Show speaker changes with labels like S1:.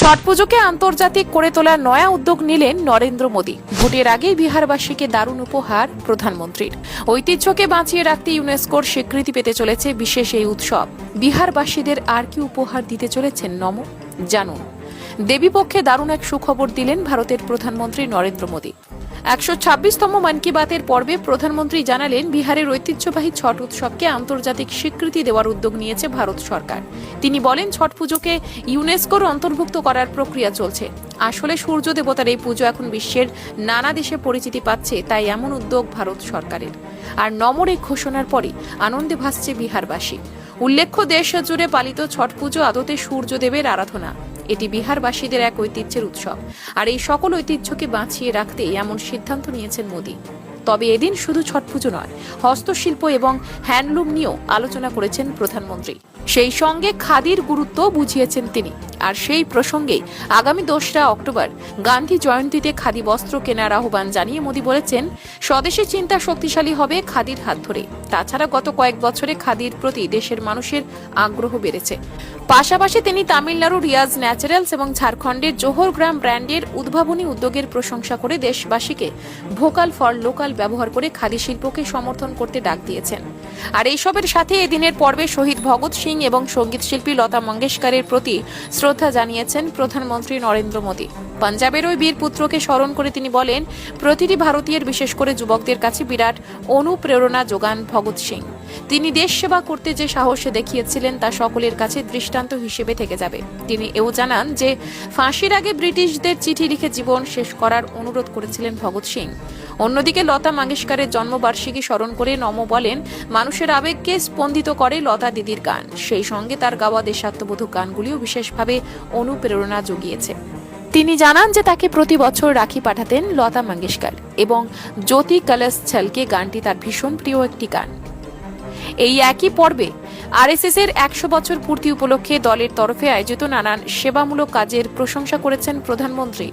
S1: ছট পুজোকে আন্তর্জাতিক করে তোলার নয়া উদ্যোগ নিলেন নরেন্দ্র মোদী। ভোটের আগেই বিহারবাসীকে দারুণ উপহার প্রধানমন্ত্রীর। ঐতিহ্যকে বাঁচিয়ে রাখতে ইউনেস্কোর স্বীকৃতি পেতে চলেছে বিশেষ এই উৎসব। বিহারবাসীদের আর কি উপহার দিতে চলেছেন নম? জানুন। দেবীপক্ষে দারুণ এক সুখবর দিলেন ভারতের প্রধানমন্ত্রী নরেন্দ্র মোদী। একশো ছাব্বিশতম মন কি বাতের পর্বে প্রধানমন্ত্রী জানালেন, বিহারের ঐতিহ্যবাহী ছট উৎসবকে আন্তর্জাতিক স্বীকৃতি দেওয়ার উদ্যোগ নিয়েছে ভারত সরকার। তিনি বলেন, ছট পুজোকে ইউনেস্কোর অন্তর্ভুক্ত করার প্রক্রিয়া চলছে। আসলে সূর্য দেবতার এই পুজো এখন বিশ্বের নানা দেশে পরিচিতি পাচ্ছে, তাই এমন উদ্যোগ ভারত সরকারের। আর নমর এই ঘোষণার পরই আনন্দে ভাসছে বিহারবাসী। উল্লেখ্য, দেশ জুড়ে পালিত ছট পুজো আদতে সূর্যদেবের আরাধনা। এটি বিহারবাসীদের এক ঐতিহ্যের উৎসব। আর এই সকল ঐতিহ্যকে বাঁচিয়ে রাখতে এমন সিদ্ধান্ত নিয়েছেন মোদী। তবে এদিন শুধু ছট পুজো নয়, হস্তশিল্প এবং হ্যান্ডলুম নিয়েও আলোচনা করেছেন প্রধানমন্ত্রী। সেই সঙ্গে খাদির গুরুত্ব বুঝিয়েছেন তিনি। আর সেই প্রসঙ্গেই আগামী দোসরা অক্টোবর গান্ধী জয়ন্তীতে খাদি বস্ত্র কেনার আহ্বান জানিয়ে মোদী বলেছেন, স্বদেশী চিন্তা শক্তিশালী হবে খাদির হাত ধরে। তাছাড়া গত কয়েক বছরে খাদির প্রতি দেশের মানুষের আগ্রহ বেড়েছে। পাশাপাশি তিনি তামিলনাড়ু রিয়াজ ন্যাচারালস এবং ঝাড়খণ্ডের জোহরগ্রাম ব্র্যান্ডের উদ্ভাবনী উদ্যোগের প্রশংসা করে দেশবাসীকে ভোকাল ফর লোকাল ব্যবহার করে খাদি শিল্পকে সমর্থন করতে ডাক দিয়েছেন। আর এইসবের সাথে এদিনের পর্বে শহীদ ভগৎ সিং এবং সংগীত শিল্পী লতা মঙ্গেশকরের প্রতি শ্রদ্ধা জানিয়েছেন প্রধানমন্ত্রী নরেন্দ্র মোদী। পাঞ্জাবের ওই বীর পুত্রকে স্মরণ করে তিনি বলেন, প্রতিটি ভারতীয়ের, বিশেষ করে যুবকদের কাছে বিরাট অনুপ্রেরণা যোগান ভগৎ সিং। তিনি দেশ সেবা করতে যে সাহস দেখিয়েছিলেন তা সকলের কাছে দৃষ্টান্ত হিসেবে থেকে যাবে। তিনি এও জানান যে, ফাঁসির আগে ব্রিটিশদের চিঠি লিখে জীবন শেষ করার অনুরোধ করেছিলেন ভগৎ সিং। অন্যদিকে লতা মঙ্গেশকরের জন্মবার্ষিকী স্মরণ করে নম বলেন, মানুষের আবেগকে স্পন্দিত করে লতা দিদির গান। সেই সঙ্গে তার গাওয়া দেশাত্মবোধক গানগুলিও বিশেষভাবে অনুপ্রেরণা জুগিয়েছে। তিনি জানান যে, তাকে প্রতি বছর রাখি পাঠাতেন লতা মঙ্গেশকর এবং জ্যোতি কলস ছলকে গানটি তার ভীষণ প্রিয় একটি গান। এই একই পর্বে আরএসএস এর একশো বছর পূর্তি উপলক্ষে দলের তরফে আয়োজিত নানান সেবামূলক কাজের প্রশংসা করেছেন প্রধানমন্ত্রী।